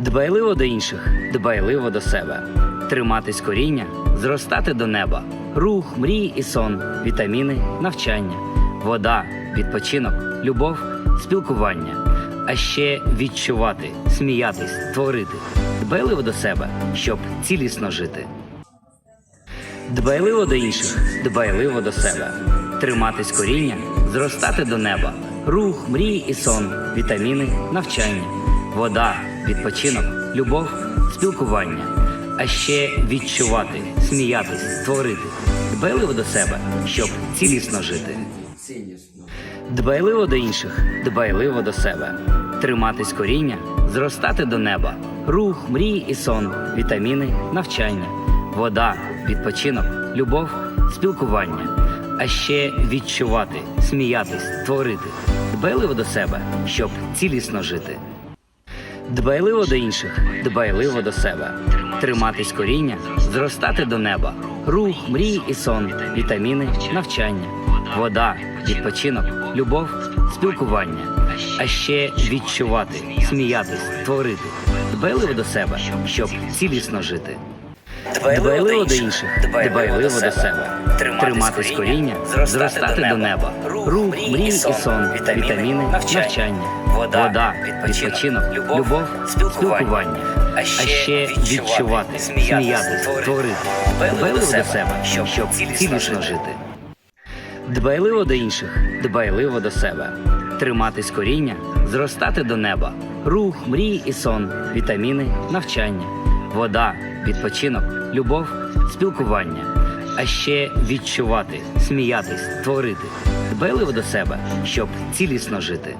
Дбайливо до інших, дбайливо до себе. Триматись коріння, зростати до неба. Рух, мрії і сон, вітаміни, навчання, вода, відпочинок, любов, спілкування. А ще відчувати, сміятись, творити. Дбайливо до себе, щоб цілісно жити. Дбайливо до інших, дбайливо до себе. Триматись коріння, зростати до неба. Рух, мрії і сон, вітаміни, навчання, вода, відпочинок, любов, спілкування. А ще відчувати, сміятись, творити. Дбайливо до себе, щоб цілісно жити. Дбайливо до інших, дбайливо до себе. Триматись коріння, зростати до неба. Рух, мрії і сон, вітаміни, навчання, вода, відпочинок, любов, спілкування. А ще відчувати, сміятись, творити. Дбайливо до себе, щоб цілісно жити. Дбайливо до інших, дбайливо до себе. Триматись коріння, зростати до неба. Рух, мрій і сон, вітаміни, навчання, вода, відпочинок, любов, спілкування. А ще відчувати, сміятись, творити. Дбайливо до себе, щоб цілісно жити. Дбайливо до інших, дбайливо до себе. Триматись коріння, зростати до неба. Рух, мрії і сон, вітаміни, навчання, вода, відпочинок, любов, спілкування. А ще відчувати, сміятись, творити. Дбайливо до себе, щоб цілісно жити. Дбайливо до інших, дбайливо до себе. Триматись коріння, зростати до неба. Рух, мрії і сон, вітаміни, навчання, вода, відпочинок, любов, спілкування. А ще відчувати, сміятись, творити. Дбайливо до себе, щоб цілісно жити.